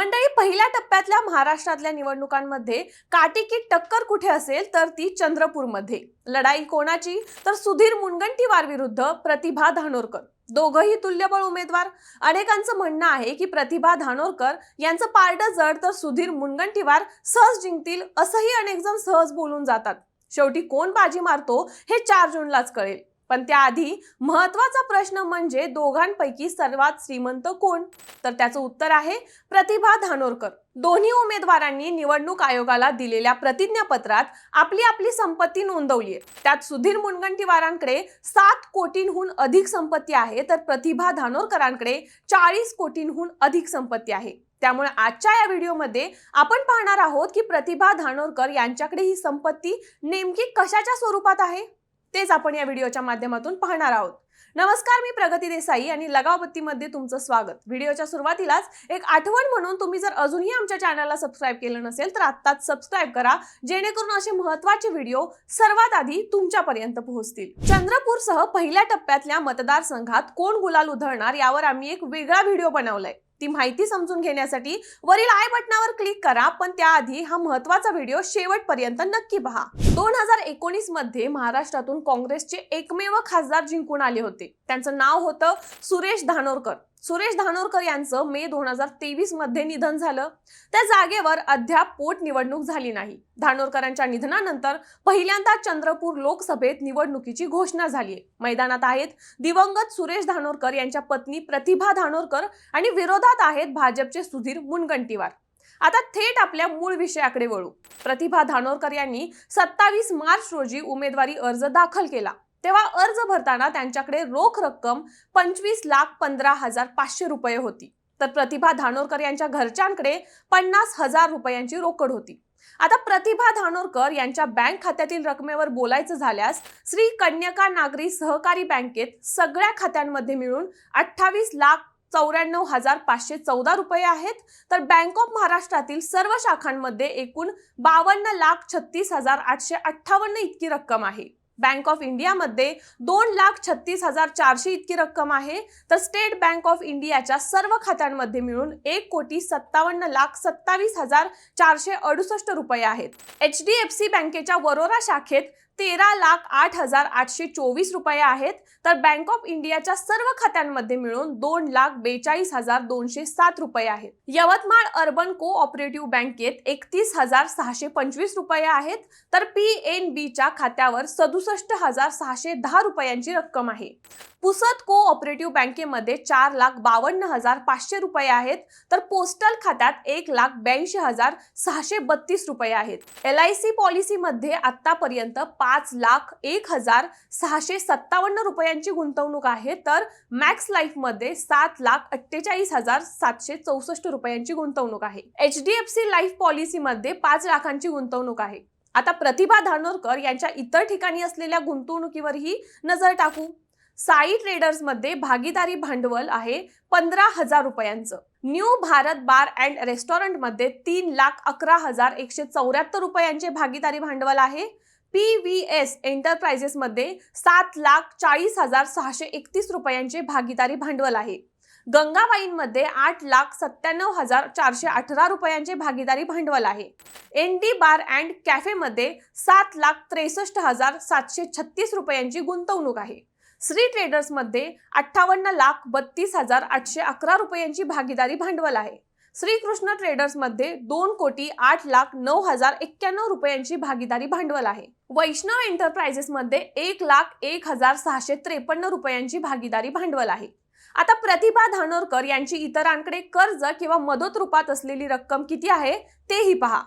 मंडळी पहिल्या टप्प्यातल्या महाराष्ट्रातल्या निवडणुकांमध्ये काटेकी टक्कर कुठे असेल तर ती चंद्रपूरमध्ये. लढाई कोणाची? तर सुधीर मुनगंटीवार विरुद्ध प्रतिभा धानोरकर. दोघही तुल्यबळ उमेदवार. अनेकांचं म्हणणं आहे की प्रतिभा धानोरकर यांचं पारडं जड तर सुधीर मुनगंटीवार सहज जिंकतील असंही अनेक जण सहज बोलून जातात. शेवटी कोण बाजी मारतो हे चार जूनलाच कळेल. पण त्याआधी महत्त्वाचा प्रश्न म्हणजे दोघांपैकी सर्वात श्रीमंत कोण? तर त्याचं उत्तर आहे प्रतिभा धानोरकर. दोन्ही उमेदवारांनी निवडणूक आयोगाला दिलेल्या प्रतिज्ञापत्रात आपली आपली संपत्ती नोंदवली आहे. त्यात सुधीर मुनगंटीवारांकडे सात कोटींहून अधिक संपत्ती आहे तर प्रतिभा धानोरकरांकडे चाळीस कोटींहून अधिक संपत्ती आहे. त्यामुळे आजच्या या व्हिडिओमध्ये आपण पाहणार आहोत की प्रतिभा धानोरकर यांच्याकडे ही संपत्ती नेमकी कशाच्या स्वरूपात आहे? तेच आपण या व्हिडिओच्या माध्यमातून पाहणार आहोत. नमस्कार मी प्रगती देसाई आणि लगावबत्तीमध्ये तुमचं स्वागत. व्हिडिओच्या सुरुवातीलाच एक आठवण म्हणून तुम्ही जर अजूनही आमच्या चॅनलला सबस्क्राईब केलं नसेल तर आत्ताच सबस्क्राईब करा जेणेकरून असे महत्त्वाचे व्हिडिओ सर्वात आधी तुमच्यापर्यंत पोहोचतील. चंद्रपूरसह पहिल्या टप्प्यातल्या मतदारसंघात कोण गुलाल उधळणार यावर आम्ही एक वेगळा व्हिडिओ बनवलाय. ती माहिती समजून घेण्यासाठी वरील आय बटनावर क्लिक करा पण त्याआधी हा महत्त्वाचा व्हिडिओ शेवटपर्यंत नक्की पहा. दोन हजार एकोणीसमध्ये महाराष्ट्रातून काँग्रेसचे एकमेव खासदार जिंकून आले होते. त्यांचं नाव होतं सुरेश धानोरकर. सुरेश धानोरकर यांचं मे दोन हजार तेवीसमध्ये निधन झालं. त्या जागेवर अद्याप पोटनिवडणूक झाली नाही. धानोरकरांच्या निधनानंतर पहिल्यांदा चंद्रपूर लोकसभेत निवडणुकीची घोषणा झाली आहे मैदानात आहेत दिवंगत सुरेश धानोरकर यांच्या पत्नी प्रतिभा धानोरकर आणि विरोधात आहेत भाजपचे सुधीर मुनगंटीवार. आता थेट आपल्या मूळ विषयाकडे वळू. प्रतिभा धानोरकर यांनी सत्तावीस मार्च रोजी उमेदवारी अर्ज दाखल केला. तेव्हा अर्ज भरताना त्यांच्याकडे रोख रक्कम पंचवीस लाख पंधरा हजार पाचशे रुपये होती. तर प्रतिभा धानोरकर यांच्या घरच्यांकडे पन्नास हजार रुपयांची रोकड होती. आता प्रतिभा धानोरकर यांच्या बँक खात्यातील रकमेवर बोलायचं झाल्यास श्री कन्यका नागरी सहकारी बँकेत सगळ्या खात्यांमध्ये मिळून अठ्ठावीस लाख चौऱ्याण्णव हजार पाचशे चौदा रुपये आहेत. तर बँक ऑफ महाराष्ट्रातील सर्व शाखांमध्ये एकूण बावन्न लाख छत्तीस हजार आठशे अठ्ठावन्न इतकी रक्कम आहे. बँक ऑफ इंडियामध्ये दोन लाख छत्तीस हजार चारशे इतकी रक्कम आहे. तर स्टेट बँक ऑफ इंडियाच्या सर्व खात्यांमध्ये मिळून एक कोटी सत्तावन्न लाख सत्तावीस हजार चारशे अडुसष्ट रुपये आहेत. एच डी एफ सी बँकेच्या वरोरा शाखेत तेरा लाख आठ हजार आठशे चोवीस रुपये आहेत. तर बँक ऑफ इंडियाच्या सर्व खात्यांमध्ये मिळून दोन लाख बेचाळीस हजार दोनशे सात रुपये आहेत. यवतमाळ अर्बन को ऑपरेटिव्ह बँकेत एकतीस हजार सहाशे पंचवीस रुपये आहेत. तर पी एन बीच्या खात्यावर सदुसष्ट हजार सहाशे दहा रुपयांची रक्कम आहे. पुसद को ऑपरेटिव्ह बँकेमध्ये चार लाख बावन्न हजार पाचशे रुपये आहेत. तर पोस्टल खात्यात एक लाख ब्याऐंशी हजार सहाशे बत्तीस रुपये आहेत. एल आय सी पॉलिसीमध्ये आतापर्यंत पाच पाच लाख एक हजार सहाशे सत्तावन्न रुपयांची गुंतवणूक आहे. तर मॅक्स लाईफमध्ये सात लाख अठ्ठेचाळीस हजार सातशे चौसष्ट रुपयांची गुंतवणूक आहे. H D F C life पॉलिसीमध्ये पाच लाखांची गुंतवणूक आहे. आता प्रतिभा धानोरकर यांच्या इतर ठिकाणी असलेल्या गुंतवणुकीवरही नजर टाकू. साई ट्रेडर्समध्ये भागीदारी भांडवल आहे पंधरा हजार रुपयांचं. न्यू भारत बार अँड रेस्टॉरंटमध्ये तीन लाख अकरा हजार एकशे चौऱ्याहत्तर रुपयांचे भागीदारी भांडवल आहे. पी व्ही एस एंटरप्राइजेसमध्ये सात लाख चाळीस हजार सहाशे एकतीस रुपयांचे भागीदारी भांडवल आहे. गंगाबाईंमध्ये आठ लाख सत्त्याण्णव हजार चारशे अठरा रुपयांचे भागीदारी भांडवल आहे. एन डी बार अँड कॅफेमध्ये सात लाख त्रेसष्ट हजार सातशे छत्तीस रुपयांची गुंतवणूक आहे. श्री ट्रेडर्समध्ये अठ्ठावन्न लाख बत्तीस हजार आठशे अकरा रुपयांची भागीदारी भांडवल आहे. श्रीकृष्ण ट्रेडर्समध्ये दोन कोटी आठ लाख नऊ हजार एक्क्याण्णव रुपयांची भागीदारी भांडवल आहे. वैष्णव एंटरप्राइजेसमध्ये एक लाख एक हजार सहाशे त्रेपन्न रुपयांची भागीदारी भांडवल आहे. आता प्रतिभा धानोरकर यांची इतरांकडे कर्ज किंवा मदत रूपात असलेली रक्कम किती आहे तेही पहा.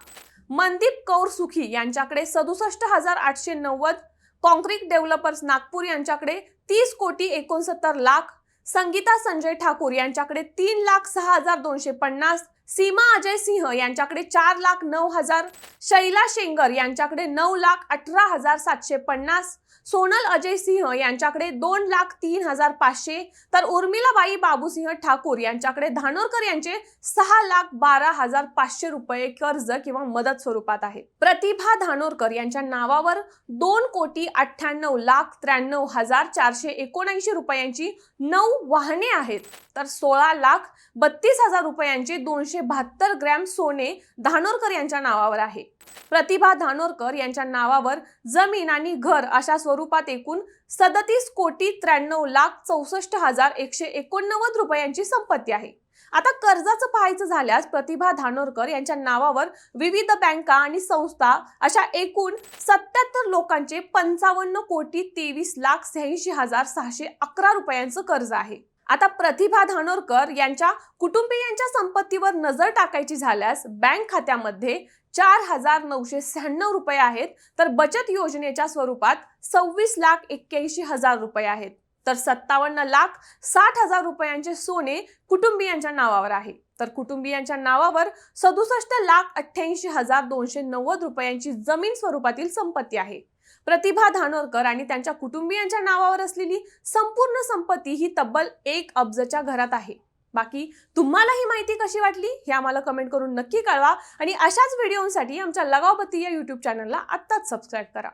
मनदीप कौर सुखी यांच्याकडे सदुसष्ट हजार आठशे नव्वद कॉन्क्रीट डेव्हलपर्स नागपूर यांच्याकडे तीस कोटी एकोणसत्तर लाख संगीता संजय ठाकूर यांच्याकडे तीन लाख सहा हजार दोनशे पन्नास सीमा अजय सिंह यांच्याकडे चार लाख नऊ हजार शैला शेंगर यांच्याकडे नऊ लाख अठरा हजार सातशे पन्नास सोनल अजय सिंह यांच्याकडे दोन लाख तीन हजार पाचशे. तर उर्मिलाबाई बाबूसिंह ठाकूर यांच्याकडे धानोरकर यांचे सहा लाख बारा हजार पाचशे रुपये कर्ज किंवा मदत स्वरूपात आहे. प्रतिभा धानोरकर यांच्या नावावर दोन कोटी अठ्ठ्याण्णव लाख त्र्याण्णव हजार चारशे एकोणऐंशी रुपयांची नऊ वाहने आहेत. तर सोळा लाख बत्तीस हजार रुपयांचे दोनशे बहात्तर ग्रॅम सोने धानोरकर यांच्या नावावर आहे. प्रतिभा धानोरकर यांच्या नावावर जमीन आणि घर अशा स्वरूपात एकूण सदतीस कोटी त्र्याण्णव लाख चौसष्ट हजार एकशे एकोणनव्वद रुपयांची संपत्ती आहे. आता कर्जाचं पाहायचं झाल्यास प्रतिभा धानोरकर यांच्या नावावर विविध बँका आणि संस्था अशा एकूण सत्याहत्तर लोकांचे पंचावन्न कोटी तेवीस लाख शहाऐंशी हजार सहाशे अकरा रुपयांचं कर्ज आहे. आता प्रतिभा धानोरकर यांच्या कुटुंबियांच्या संपत्तीवर नजर टाकायची झाल्यास बँक खात्यामध्ये चार हजार नऊशे शहाण्णव रुपये आहेत. तर बचत योजनेच्या स्वरूपात सव्वीस लाख एक्क्याऐंशी हजार रुपये आहेत. तर सत्तावन्न लाख साठ हजार रुपयांचे सोने कुटुंबियांच्या नावावर आहे. तर कुटुंबियांच्या नावावर सदुसष्ट लाख अठ्ठ्याऐंशी हजार दोनशे नव्वद रुपयांची जमीन स्वरूपातील संपत्ती आहे. प्रतिभा धानोरकर आणि त्यांच्या कुटुंबियांच्या नावावर असलेली संपूर्ण संपत्ती ही तब्बल एक अब्जच्या घरात आहे. बाकी तुम्हाला ही माहिती कशी वाटली हे आम्हाला कमेंट करून नक्की कळवा. आणि अशाच व्हिडिओसाठी आमच्या लगावबत्ती या यूट्यूब चॅनलला आत्ताच सबस्क्राईब करा.